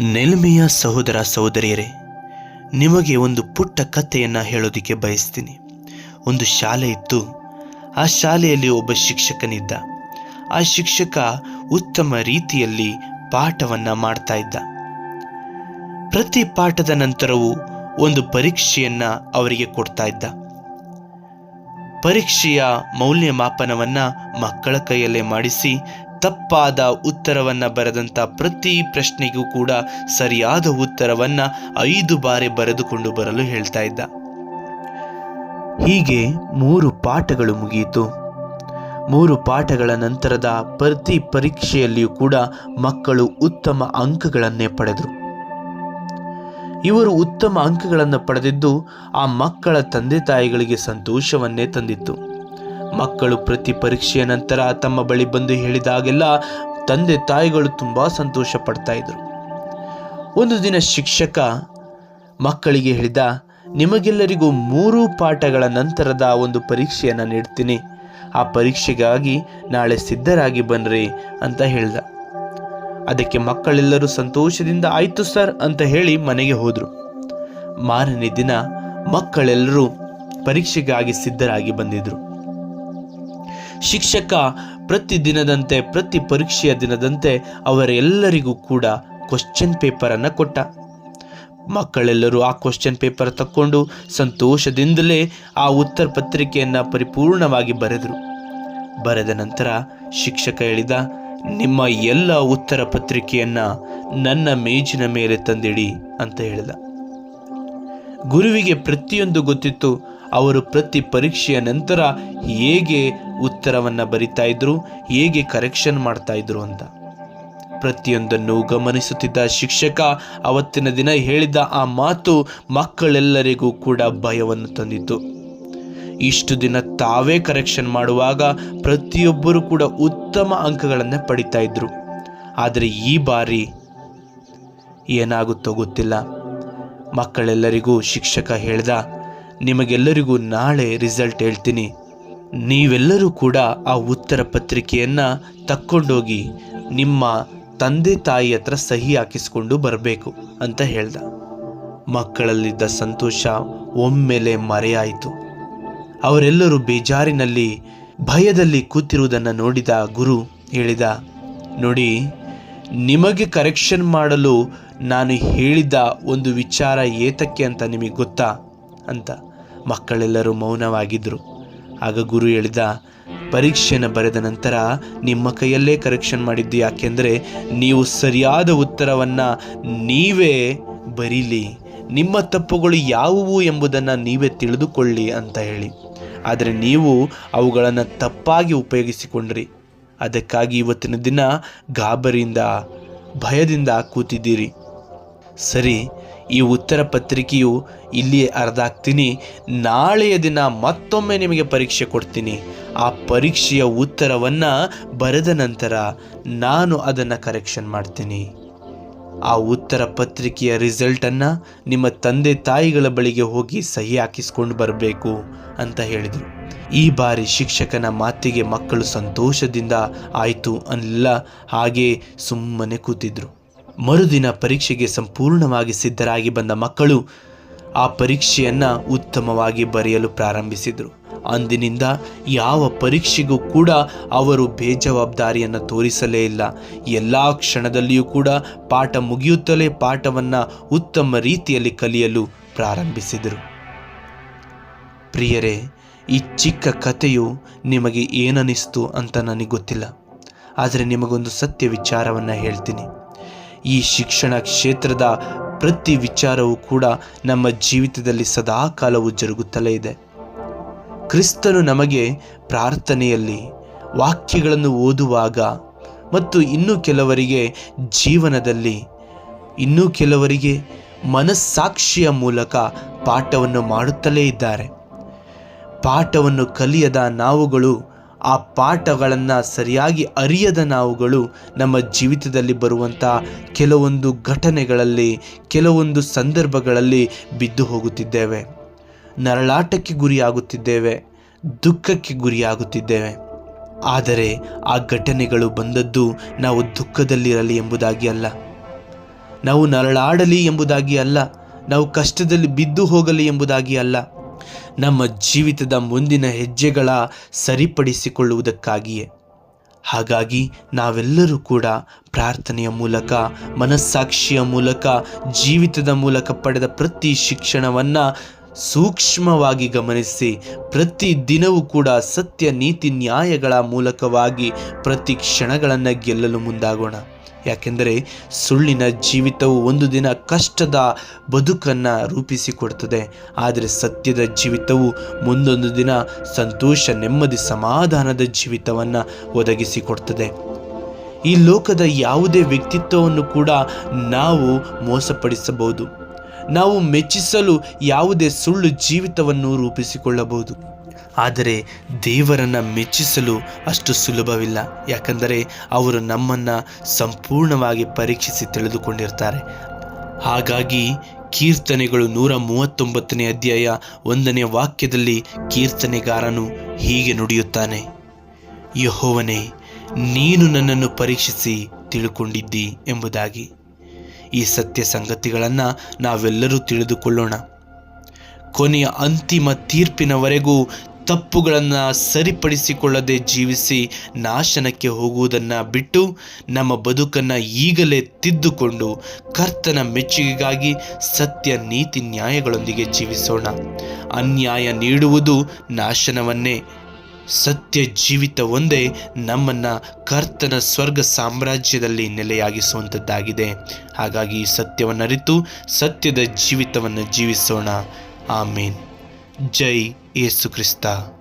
ನೆಲ್ಮೆಯ ಸಹೋದರ ಸಹೋದರಿಯರೇ, ನಿಮಗೆ ಒಂದು ಪುಟ್ಟ ಕಥೆಯನ್ನು ಹೇಳೋದಕ್ಕೆ ಬಯಸ್ತೀನಿ. ಒಂದು ಶಾಲೆ ಇತ್ತು. ಆ ಶಾಲೆಯಲ್ಲಿ ಒಬ್ಬ ಶಿಕ್ಷಕನಿದ್ದ. ಆ ಶಿಕ್ಷಕ ಉತ್ತಮ ರೀತಿಯಲ್ಲಿ ಪಾಠವನ್ನು ಮಾಡ್ತಾ ಇದ್ದ. ಪ್ರತಿ ಪಾಠದ ನಂತರವೂ ಒಂದು ಪರೀಕ್ಷೆಯನ್ನು ಅವರಿಗೆ ಕೊಡ್ತಾ ಇದ್ದ. ಪರೀಕ್ಷೆಯ ಮೌಲ್ಯಮಾಪನವನ್ನು ಮಕ್ಕಳ ಕೈಯಲ್ಲೇ ಮಾಡಿಸಿ ತಪ್ಪಾದ ಉತ್ತರವನ್ನು ಬರೆದಂತ ಪ್ರತಿ ಪ್ರಶ್ನೆಗೂ ಕೂಡ ಸರಿಯಾದ ಉತ್ತರವನ್ನು ಐದು ಬಾರಿ ಬರೆದುಕೊಂಡು ಬರಲು ಹೇಳ್ತಾ ಇದ್ದ. ಹೀಗೆ ಮೂರು ಪಾಠಗಳು ಮುಗಿಯಿತು. ಮೂರು ಪಾಠಗಳ ನಂತರದ ಪ್ರತಿ ಪರೀಕ್ಷೆಯಲ್ಲಿಯೂ ಕೂಡ ಮಕ್ಕಳು ಉತ್ತಮ ಅಂಕಗಳನ್ನೇ ಪಡೆದರು. ಇವರು ಉತ್ತಮ ಅಂಕಗಳನ್ನು ಪಡೆದಿದ್ದು ಆ ಮಕ್ಕಳ ತಂದೆ ತಾಯಿಗಳಿಗೆ ಸಂತೋಷವನ್ನೇ ತಂದಿತ್ತು. ಮಕ್ಕಳು ಪ್ರತಿ ಪರೀಕ್ಷೆಯ ನಂತರ ತಮ್ಮ ಬಳಿ ಬಂದು ಹೇಳಿದಾಗೆಲ್ಲ ತಂದೆ ತಾಯಿಗಳು ತುಂಬ ಸಂತೋಷ ಪಡ್ತಾ ಇದ್ರು. ಒಂದು ದಿನ ಶಿಕ್ಷಕ ಮಕ್ಕಳಿಗೆ ಹೇಳಿದ, ನಿಮಗೆಲ್ಲರಿಗೂ ಮೂರು ಪಾಠಗಳ ನಂತರದ ಒಂದು ಪರೀಕ್ಷೆಯನ್ನು ನೀಡ್ತೀನಿ. ಆ ಪರೀಕ್ಷೆಗಾಗಿ ನಾಳೆ ಸಿದ್ಧರಾಗಿ ಬನ್ನಿರಿ ಅಂತ ಹೇಳ್ದ. ಅದಕ್ಕೆ ಮಕ್ಕಳೆಲ್ಲರೂ ಸಂತೋಷದಿಂದ, ಆಯ್ತು ಸರ್, ಅಂತ ಹೇಳಿ ಮನೆಗೆ ಹೋದರು. ಮಾರನೇ ದಿನ ಮಕ್ಕಳೆಲ್ಲರೂ ಪರೀಕ್ಷೆಗಾಗಿ ಸಿದ್ಧರಾಗಿ ಬಂದಿದ್ರು. ಶಿಕ್ಷಕ ಪ್ರತಿ ದಿನದಂತೆ, ಪ್ರತಿ ಪರೀಕ್ಷೆಯ ದಿನದಂತೆ ಅವರೆಲ್ಲರಿಗೂ ಕೂಡ ಕ್ವಶ್ಚನ್ ಪೇಪರನ್ನು ಕೊಟ್ಟ. ಮಕ್ಕಳೆಲ್ಲರೂ ಆ ಕ್ವಶನ್ ಪೇಪರ್ ತಕ್ಕೊಂಡು ಸಂತೋಷದಿಂದಲೇ ಆ ಉತ್ತರ ಪತ್ರಿಕೆಯನ್ನು ಪರಿಪೂರ್ಣವಾಗಿ ಬರೆದರು. ಬರೆದ ನಂತರ ಶಿಕ್ಷಕ ಹೇಳಿದ, ನಿಮ್ಮ ಎಲ್ಲ ಉತ್ತರ ಪತ್ರಿಕೆಯನ್ನು ನನ್ನ ಮೇಜಿನ ಮೇಲೆ ತಂದಿಡಿ ಅಂತ ಹೇಳಿದ. ಗುರುವಿಗೆ ಪ್ರತಿಯೊಂದು ಗೊತ್ತಿತ್ತು ಅವರು ಪ್ರತಿ ಪರೀಕ್ಷೆಯ ನಂತರ ಹೇಗೆ ಉತ್ತರವನ್ನು ಬರಿತಾ ಇದ್ರು, ಹೇಗೆ ಕರೆಕ್ಷನ್ ಮಾಡ್ತಾ ಇದ್ರು ಅಂತ. ಪ್ರತಿಯೊಂದನ್ನು ಗಮನಿಸುತ್ತಿದ್ದ ಶಿಕ್ಷಕ ಅವತ್ತಿನ ದಿನ ಹೇಳಿದ ಆ ಮಾತು ಮಕ್ಕಳೆಲ್ಲರಿಗೂ ಕೂಡ ಭಯವನ್ನು ತಂದಿತ್ತು. ಇಷ್ಟು ದಿನ ತಾವೇ ಕರೆಕ್ಷನ್ ಮಾಡುವಾಗ ಪ್ರತಿಯೊಬ್ಬರೂ ಕೂಡ ಉತ್ತಮ ಅಂಕಗಳನ್ನು ಪಡಿತಾ ಇದ್ರು. ಆದರೆ ಈ ಬಾರಿ ಏನಾಗುತ್ತೋ ಗೊತ್ತಿಲ್ಲ. ಮಕ್ಕಳೆಲ್ಲರಿಗೂ ಶಿಕ್ಷಕ ಹೇಳ್ದ ನಿಮಗೆಲ್ಲರಿಗೂ ನಾಳೆ ರಿಸಲ್ಟ್ ಹೇಳ್ತೀನಿ. ನೀವೆಲ್ಲರೂ ಕೂಡ ಆ ಉತ್ತರ ಪತ್ರಿಕೆಯನ್ನು ತಕ್ಕೊಂಡೋಗಿ ನಿಮ್ಮ ತಂದೆ ತಾಯಿ ಹತ್ರ ಸಹಿ ಹಾಕಿಸ್ಕೊಂಡು ಬರಬೇಕು ಅಂತ ಹೇಳ್ದ. ಮಕ್ಕಳಲ್ಲಿದ್ದ ಸಂತೋಷ ಒಮ್ಮೆಲೆ ಮರೆಯಾಯಿತು. ಅವರೆಲ್ಲರೂ ಬೇಜಾರಿನಲ್ಲಿ ಭಯದಲ್ಲಿ ಕೂತಿರುವುದನ್ನು ನೋಡಿದ ಗುರು ಹೇಳಿದ, ನೋಡಿ, ನಿಮಗೆ ಕರೆಕ್ಷನ್ ಮಾಡಲು ನಾನು ಹೇಳಿದ ಒಂದು ವಿಚಾರ ಏತಕ್ಕೆ ಅಂತ ನಿಮಗೆ ಗೊತ್ತಾ? ಅಂತ. ಮಕ್ಕಳೆಲ್ಲರೂ ಮೌನವಾಗಿದ್ದರು ಆಗ ಗುರು ಹೇಳಿದ, ಪರೀಕ್ಷೆನ ಬರೆದ ನಂತರ ನಿಮ್ಮ ಕೈಯಲ್ಲೇ ಕರೆಕ್ಷನ್ ಮಾಡಿದ್ದು ಯಾಕೆಂದರೆ ನೀವು ಸರಿಯಾದ ಉತ್ತರವನ್ನು ನೀವೇ ಬರೀಲಿ. ನಿಮ್ಮ ತಪ್ಪುಗಳು ಯಾವುವು ಎಂಬುದನ್ನು ನೀವೇ ತಿಳಿದುಕೊಳ್ಳಿ ಅಂತ ಹೇಳಿ. ಆದರೆ ನೀವು ಅವುಗಳನ್ನು ತಪ್ಪಾಗಿ ಉಪಯೋಗಿಸಿಕೊಂಡ್ರಿ. ಅದಕ್ಕಾಗಿ ಇವತ್ತಿನ ದಿನ ಗಾಬರಿಯಿಂದ, ಭಯದಿಂದ ಕೂತಿದ್ದೀರಿ. ಸರಿ ಈ ಉತ್ತರ ಪತ್ರಿಕೆಯು ಇಲ್ಲಿಯೇ ಅರ್ಧಾಕ್ತೀನಿ ನಾಳೆಯ ದಿನ ಮತ್ತೊಮ್ಮೆ ನಿಮಗೆ ಪರೀಕ್ಷೆ ಕೊಡ್ತೀನಿ. ಆ ಪರೀಕ್ಷೆಯ ಉತ್ತರವನ್ನು ಬರೆದ ನಂತರ ನಾನು ಅದನ್ನು ಕರೆಕ್ಷನ್ ಮಾಡ್ತೀನಿ. ಆ ಉತ್ತರ ಪತ್ರಿಕೆಯ ರಿಸಲ್ಟನ್ನು ನಿಮ್ಮ ತಂದೆ ತಾಯಿಗಳ ಬಳಿಗೆ ಹೋಗಿ ಸಹಿ ಹಾಕಿಸ್ಕೊಂಡು ಬರಬೇಕು ಅಂತ ಹೇಳಿದರು. ಈ ಬಾರಿ ಶಿಕ್ಷಕನ ಮಾತಿಗೆ ಮಕ್ಕಳು ಸಂತೋಷದಿಂದ ಆಯಿತು ಅನ್ನಲ್ಲ ಹಾಗೆ ಸುಮ್ಮನೆ ಕೂತಿದ್ರು. ಮರುದಿನ ಪರೀಕ್ಷೆಗೆ ಸಂಪೂರ್ಣವಾಗಿ ಸಿದ್ಧರಾಗಿ ಬಂದ ಮಕ್ಕಳು ಆ ಪರೀಕ್ಷೆಯನ್ನು ಉತ್ತಮವಾಗಿ ಬರೆಯಲು ಪ್ರಾರಂಭಿಸಿದರು. ಅಂದಿನಿಂದ ಯಾವ ಪರೀಕ್ಷೆಗೂ ಕೂಡ ಅವರು ಬೇಜವಾಬ್ದಾರಿಯನ್ನು ತೋರಿಸಲೇ ಇಲ್ಲ. ಎಲ್ಲ ಕ್ಷಣದಲ್ಲಿಯೂ ಕೂಡ ಪಾಠ ಮುಗಿಯುತ್ತಲೇ ಪಾಠವನ್ನು ಉತ್ತಮ ರೀತಿಯಲ್ಲಿ ಕಲಿಯಲು ಪ್ರಾರಂಭಿಸಿದರು. ಪ್ರಿಯರೇ, ಈ ಚಿಕ್ಕ ಕಥೆಯು ನಿಮಗೆ ಏನನಿಸ್ತು ಅಂತ ನನಗೆ ಗೊತ್ತಿಲ್ಲ. ಆದರೆ ನಿಮಗೊಂದು ಸತ್ಯ ವಿಚಾರವನ್ನು ಹೇಳ್ತೀನಿ. ಈ ಶಿಕ್ಷಣ ಕ್ಷೇತ್ರದ ಪ್ರತಿ ವಿಚಾರವೂ ಕೂಡ ನಮ್ಮ ಜೀವಿತದಲ್ಲಿ ಸದಾ ಕಾಲವು ಜರುಗುತ್ತಲೇ ಇದೆ. ಕ್ರಿಸ್ತನು ನಮಗೆ ಪ್ರಾರ್ಥನೆಯಲ್ಲಿ ವಾಕ್ಯಗಳನ್ನು ಓದುವಾಗ ಮತ್ತು ಇನ್ನೂ ಕೆಲವರಿಗೆ ಜೀವನದಲ್ಲಿ, ಇನ್ನೂ ಕೆಲವರಿಗೆ ಮನಸ್ಸಾಕ್ಷಿಯ ಮೂಲಕ ಪಾಠವನ್ನು ಮಾಡುತ್ತಲೇ ಇದ್ದಾರೆ. ಪಾಠವನ್ನು ಕಲಿಯದ ನಾವುಗಳು ಆ ಪಾಠಗಳನ್ನು ಸರಿಯಾಗಿ ಅರಿಯದ ನಾವುಗಳು ನಮ್ಮ ಜೀವಿತದಲ್ಲಿ ಬರುವಂಥ ಕೆಲವೊಂದು ಘಟನೆಗಳಲ್ಲಿ, ಕೆಲವೊಂದು ಸಂದರ್ಭಗಳಲ್ಲಿ ಬಿದ್ದು ಹೋಗುತ್ತಿದ್ದೇವೆ. ನರಳಾಟಕ್ಕೆ ಗುರಿಯಾಗುತ್ತಿದ್ದೇವೆ, ದುಃಖಕ್ಕೆ ಗುರಿಯಾಗುತ್ತಿದ್ದೇವೆ. ಆದರೆ ಆ ಘಟನೆಗಳು ಬಂದದ್ದು ನಾವು ದುಃಖದಲ್ಲಿರಲಿ ಎಂಬುದಾಗಿ ಅಲ್ಲ. ನಾವು ನರಳಾಡಲಿ ಎಂಬುದಾಗಿ ಅಲ್ಲ. ನಾವು ಕಷ್ಟದಲ್ಲಿ ಬಿದ್ದು ಹೋಗಲಿ ಎಂಬುದಾಗಿ ಅಲ್ಲ. ನಮ್ಮ ಜೀವಿತದ ಮುಂದಿನ ಹೆಜ್ಜೆಗಳ ಸರಿಪಡಿಸಿಕೊಳ್ಳುವುದಕ್ಕಾಗಿಯೇ. ಹಾಗಾಗಿ ನಾವೆಲ್ಲರೂ ಕೂಡ ಪ್ರಾರ್ಥನೆಯ ಮೂಲಕ, ಮನಸ್ಸಾಕ್ಷಿಯ ಮೂಲಕ, ಜೀವಿತದ ಮೂಲಕ ಪಡೆದ ಪ್ರತಿ ಶಿಕ್ಷಣವನ್ನು ಸೂಕ್ಷ್ಮವಾಗಿ ಗಮನಿಸಿ, ಪ್ರತಿ ದಿನವೂ ಕೂಡ ಸತ್ಯ ನೀತಿ ನ್ಯಾಯಗಳ ಮೂಲಕವಾಗಿ ಪ್ರತಿ ಕ್ಷಣಗಳನ್ನು ಗೆಲ್ಲಲು ಮುಂದಾಗೋಣ. ಯಾಕೆಂದರೆ ಸುಳ್ಳಿನ ಜೀವಿತವು ಒಂದು ದಿನ ಕಷ್ಟದ ಬದುಕನ್ನು ರೂಪಿಸಿಕೊಡ್ತದೆ. ಆದರೆ ಸತ್ಯದ ಜೀವಿತವು ಮುಂದೊಂದು ದಿನ ಸಂತೋಷ, ನೆಮ್ಮದಿ, ಸಮಾಧಾನದ ಜೀವಿತವನ್ನು ಒದಗಿಸಿಕೊಡ್ತದೆ. ಈ ಲೋಕದ ಯಾವುದೇ ವ್ಯಕ್ತಿತ್ವವನ್ನು ಕೂಡ ನಾವು ಮೋಸಪಡಿಸಬಹುದು. ನಾವು ಮೆಚ್ಚಿಸಲು ಯಾವುದೇ ಸುಳ್ಳು ಜೀವಿತವನ್ನು ರೂಪಿಸಿಕೊಳ್ಳಬಹುದು. ಆದರೆ ದೇವರನ್ನು ಮೆಚ್ಚಿಸಲು ಅಷ್ಟು ಸುಲಭವಿಲ್ಲ. ಯಾಕಂದರೆ ಅವರು ನಮ್ಮನ್ನು ಸಂಪೂರ್ಣವಾಗಿ ಪರೀಕ್ಷಿಸಿ ತಿಳಿದುಕೊಂಡಿರ್ತಾರೆ. ಹಾಗಾಗಿ ಕೀರ್ತನೆಗಳು ನೂರ ಮೂವತ್ತೊಂಬತ್ತನೇ ಅಧ್ಯಾಯ ಒಂದನೇ ವಾಕ್ಯದಲ್ಲಿ ಕೀರ್ತನೆಗಾರನು ಹೀಗೆ ನುಡಿಯುತ್ತಾನೆ. ಯಹೋವನೇ, ನೀನು ನನ್ನನ್ನು ಪರೀಕ್ಷಿಸಿ ತಿಳುಕೊಂಡಿದ್ದಿ ಎಂಬುದಾಗಿ. ಈ ಸತ್ಯ ಸಂಗತಿಗಳನ್ನು ನಾವೆಲ್ಲರೂ ತಿಳಿದುಕೊಳ್ಳೋಣ. ಕೊನೆಯ ಅಂತಿಮ ತೀರ್ಪಿನವರೆಗೂ ತಪ್ಪುಗಳನ್ನು ಸರಿಪಡಿಸಿಕೊಳ್ಳದೆ ಜೀವಿಸಿ ನಾಶನಕ್ಕೆ ಹೋಗುವುದನ್ನು ಬಿಟ್ಟು ನಮ್ಮ ಬದುಕನ್ನು ಈಗಲೇ ತಿದ್ದುಕೊಂಡು ಕರ್ತನ ಮೆಚ್ಚುಗೆಗಾಗಿ ಸತ್ಯ, ನೀತಿ, ನ್ಯಾಯಗಳೊಂದಿಗೆ ಜೀವಿಸೋಣ. ಅನ್ಯಾಯ ನೀಡುವುದು ನಾಶನವನ್ನೇ. ಸತ್ಯ ಜೀವಿತ ಒಂದೇ ನಮ್ಮನ್ನು ಕರ್ತನ ಸ್ವರ್ಗ ಸಾಮ್ರಾಜ್ಯದಲ್ಲಿ ನೆಲೆಯಾಗಿಸುವಂಥದ್ದಾಗಿದೆ ಹಾಗಾಗಿ ಸತ್ಯವನ್ನರಿತು ಸತ್ಯದ ಜೀವಿತವನ್ನು ಜೀವಿಸೋಣ. ಆಮೇನ್. జై యేసుక్రీస్తా.